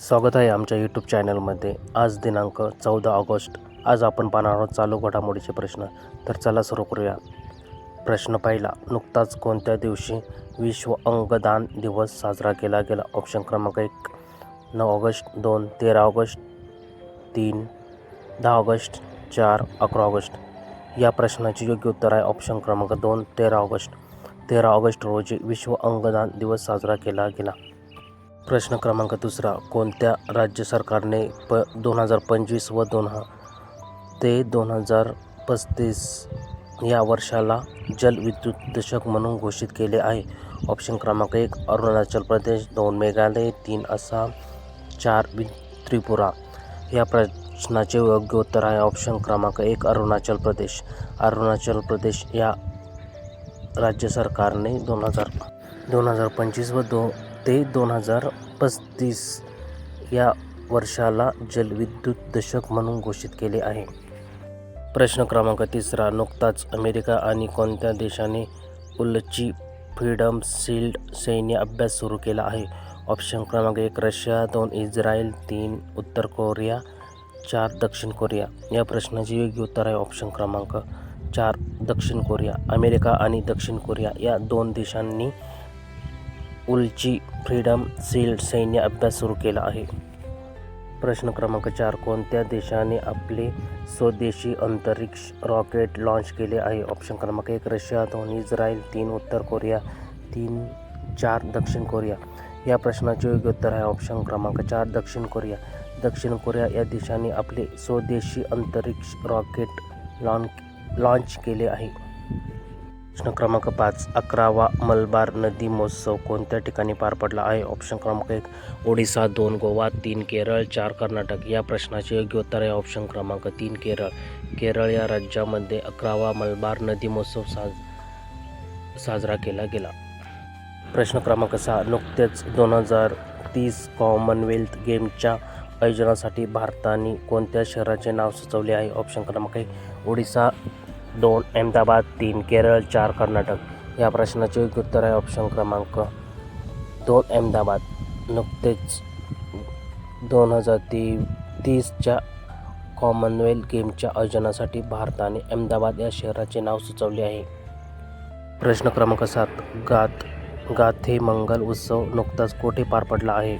स्वागत आहे आमच्या यूट्यूब चॅनलमध्ये आज दिनांक चौदा ऑगस्ट. आज आपण पाहणार आहोत चालू घडामोडीचे प्रश्न. तर चला सुरू करूया. प्रश्न पहिला. नुकताच कोणत्या दिवशी विश्व अंगदान दिवस साजरा केला गेला? ऑप्शन क्रमांक एक नऊ ऑगस्ट दोन तेरा ऑगस्ट तीन दहा ऑगस्ट चार अकरा ऑगस्ट. या प्रश्नाचे योग्य उत्तर आहे ऑप्शन क्रमांक दोन तेरा ऑगस्ट. तेरा ऑगस्ट रोजी विश्व अंगदान दिवस साजरा केला गेला. प्रश्न क्रमांक दुसरा कोणत्या राज्य सरकारने प दोन हजार पंचवीस व दोन हा ते दोन हजार पस्तीस या वर्षाला जलविद्युत दशक म्हणून घोषित केले आहे? ऑप्शन क्रमांक एक अरुणाचल प्रदेश दोन मेघालय तीन आसाम चार त्रिपुरा. या प्रश्नाचे योग्य उत्तर आहे ऑप्शन क्रमांक एक अरुणाचल प्रदेश. अरुणाचल प्रदेश या राज्य सरकारने दोन हजार दोन हजार पंचवीस व दो ते दोन हजार पस्तीस या वर्षाला जलविद्युत दशक म्हणून घोषित केले आहे. प्रश्न क्रमांक तिसरा नुकताच अमेरिका आणि कोणत्या देशाने उल्ची फ्रीडम सील्ड सैन्य अभ्यास सुरू केला आहे? ऑप्शन क्रमांक एक रशिया दोन इस्रायल तीन उत्तर कोरिया चार दक्षिण कोरिया. या प्रश्नाचे योग्य उत्तर आहे ऑप्शन क्रमांक चार दक्षिण कोरिया. अमेरिका आणि दक्षिण कोरिया या दोन देशांनी उलची फ्रीडम सील्ड सैन्य अभ्यास सुरू केला आहे. प्रश्न क्रमांक चार. कोणत्या देशाने आपले स्वदेशी अंतरिक्ष रॉकेट लॉन्च केले आहे? ऑप्शन क्रमांक एक रशिया दोन इस्रायल तीन उत्तर कोरिया तीन चार दक्षिण कोरिया. या प्रश्नाचे योग्य उत्तर आहे. ऑप्शन क्रमांक चार दक्षिण कोरिया. दक्षिण कोरिया या देशाने आपले स्वदेशी अंतरिक्ष रॉकेट लॉन लॉन्च केले आहे. प्रश्न क्रमांक पाच अकरावा मलबार नदी महोत्सव कोणत्या ठिकाणी पार पडला आहे? ऑप्शन क्रमांक एक ओडिसा दोन गोवा तीन केरळ चार कर्नाटक. या प्रश्नाचे योग्य उत्तर आहे ऑप्शन क्रमांक तीन केरळ. केरळ या राज्यामध्ये अकरावा मलबार नदी महोत्सव साज साजरा केला गेला. प्रश्न क्रमांक सहा नुकतेच दोन हजार तीस कॉमनवेल्थ गेमच्या आयोजनासाठी भारताने कोणत्या शहराचे नाव सुचवले आहे? ऑप्शन क्रमांक एक ओडिसा दोन अहमदाबाद तीन केरळ चार कर्नाटक. या प्रश्नाचे योग्य उत्तर आहे ऑप्शन क्रमांक दोन अहमदाबाद. नुकतेच दोन हजार ती तीसच्या कॉमनवेल्थ गेमच्या आयोजनासाठी भारताने अहमदाबाद या शहराचे नाव सुचवले आहे. प्रश्न क्रमांक सात गात गाथे मंगल उत्सव नुकताच कोठे पार पडला आहे?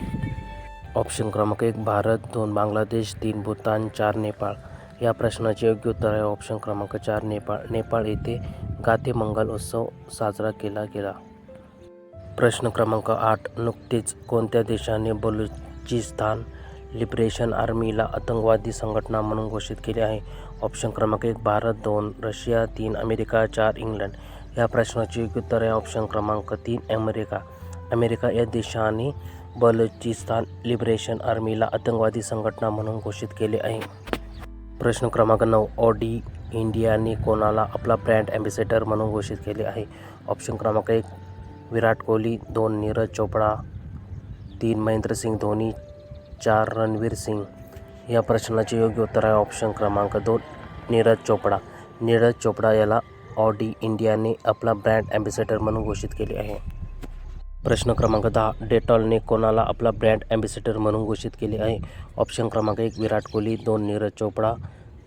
ऑप्शन क्रमांक एक भारत दोन बांगलादेश तीन भूतान चार नेपाळ. या प्रश्नाचे योग्य उत्तर आहे. ऑप्शन क्रमांक चार नेपाळ. नेपाळ येथे गाते मंगल उत्सव साजरा केला गेला. प्रश्न क्रमांक आठ नुकतेच कोणत्या देशाने बलुचिस्तान लिबरेशन आर्मीला आतंकवादी संघटना म्हणून घोषित केले आहे? ऑप्शन क्रमांक एक भारत दोन रशिया तीन अमेरिका चार इंग्लंड. या प्रश्नाचे योग्य उत्तर आहे. ऑप्शन क्रमांक तीन अमेरिका. अमेरिका या देशाने बलुचिस्तान लिबरेशन आर्मीला आतंकवादी संघटना म्हणून घोषित केले आहे. प्रश्न क्रमांक नऊ ऑडी इंडियाने कोणाला आपला ब्रँड ॲम्बेसेडर म्हणून घोषित केले आहे? ऑप्शन क्रमांक एक विराट कोहली दोन नीरज चोपडा तीन महेंद्रसिंग धोनी चार रणवीर सिंग. या प्रश्नाचे योग्य उत्तर आहे ऑप्शन क्रमांक दोन नीरज चोपडा. नीरज चोपडा याला ऑडी इंडियाने आपला ब्रँड ॲम्बेसेडर म्हणून घोषित केले आहे. प्रश्न क्रमांक दहा डेटॉलने कोणाला आपला ब्रँड ॲम्बेसेडर म्हणून घोषित केले आहे? ऑप्शन क्रमांक एक विराट कोहली दोन नीरज चोपडा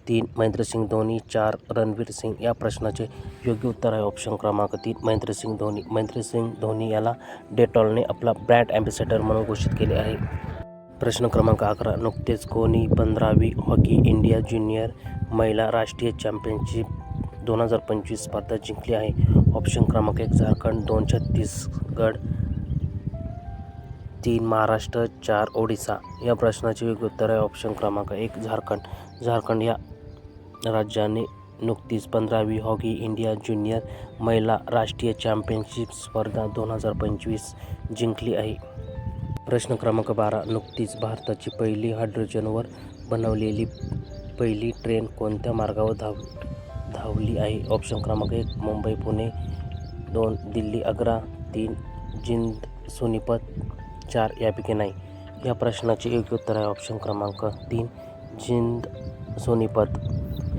तीन महेंद्रसिंग धोनी चार रणवीर सिंग. या प्रश्नाचे योग्य उत्तर आहे ऑप्शन क्रमांक तीन महेंद्रसिंग धोनी. महेंद्रसिंग धोनी याला डेटॉलने आपला ब्रँड ॲम्बेसेडर म्हणून घोषित केले आहे. प्रश्न क्रमांक अकरा नुकतेच कोणी पंधरावी हॉकी इंडिया ज्युनियर महिला राष्ट्रीय चॅम्पियनशिप दोन हजार पंचवीस स्पर्धा जिंकली आहे. ऑप्शन क्रमांक एक झारखंड दोन छत्तीसगड तीन महाराष्ट्र चार ओडिसा या प्रश्नाचे योग्य उत्तर आहे. ऑप्शन क्रमांक एक झारखंड. झारखंड या राज्याने नुकतीच पंधरावी हॉकी इंडिया ज्युनियर महिला राष्ट्रीय चॅम्पियनशिप स्पर्धा दोन हजार पंचवीस जिंकली आहे. प्रश्न क्रमांक बारा नुकतीच भारताची पहिली हायड्रोजनवर बनवलेली पहिली ट्रेन कोणत्या मार्गावर धाव धावली आहे? ऑप्शन क्रमांक एक मुंबई पुणे. दोन दिल्ली आग्रा. तीन जिंद सोनीपत. चार यापैकी नाही. या प्रश्नाचे योग्य उत्तर आहे ऑप्शन क्रमांक तीन जिंद सोनीपत.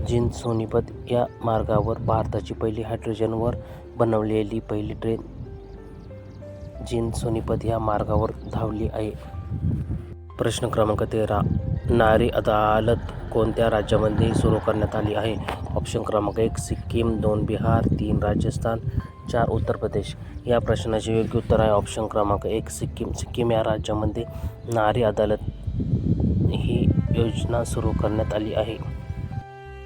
जिंद सोनीपत या मार्गावर भारताची पहिली हायड्रोजनवर बनवलेली पहिली ट्रेन जिंद सोनीपत या मार्गावर धावली आहे. प्रश्न क्रमांक तेरा नारी अदालत कोणत्या राज्यामध्ये सुरू करण्यात आली आहे? ऑप्शन क्रमांक एक सिक्कीम दोन बिहार तीन राजस्थान चार उत्तर प्रदेश. या प्रश्नाचे योग्य उत्तर आहे ऑप्शन क्रमांक एक सिक्कीम. सिक्कीम या राज्यामध्ये नारी अदालत ही योजना सुरू करण्यात आली आहे.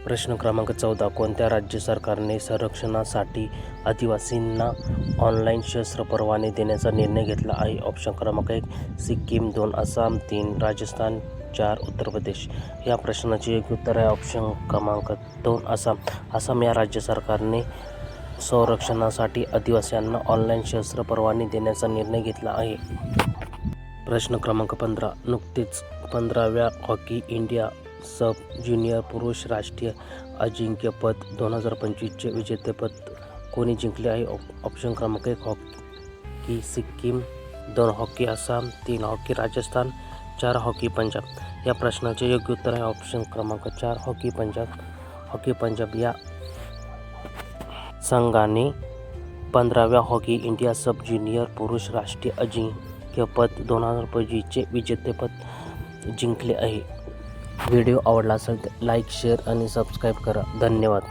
प्रश्न क्रमांक चौदा कोणत्या राज्य सरकारने संरक्षणासाठी आदिवासींना ऑनलाईन शस्त्र परवाने देण्याचा निर्णय घेतला आहे? ऑप्शन क्रमांक एक सिक्कीम दोन आसाम तीन राजस्थान चार उत्तर प्रदेश. या प्रश्नाचे योग्य उत्तर आहे ऑप्शन क्रमांक दोन आसाम आसाम या राज्य सरकारने संरक्षणासाठी आदिवासींना ऑनलाईन शस्त्र परवाने देण्याचा निर्णय घेतला आहे. प्रश्न क्रमांक पंधरा. नुकतेच पंधराव्या हॉकी इंडिया सब ज्युनियर पुरुष राष्ट्रीय अजिंक्यपद दोन हजार पंचवीसचे विजेतेपद कोणी जिंकले आहे? ऑप ऑप्शन क्रमांक एक हॉकी सिक्कीम दोन हॉकी आसाम तीन हॉकी राजस्थान चार हॉकी पंजाब. या प्रश्नाचे योग्य उत्तर आहे ऑप्शन क्रमांक चार हॉकी पंजाब. हॉकी पंजाब या संघाने पंधराव्या हॉकी इंडिया सब ज्युनियर पुरुष राष्ट्रीय अजिंक्यपद दोन हजार पंचवीसचे विजेतेपद जिंकले आहे. व्हिडिओ आवडला असेल तर लाईक शेअर आणि सबस्क्राईब करा. धन्यवाद.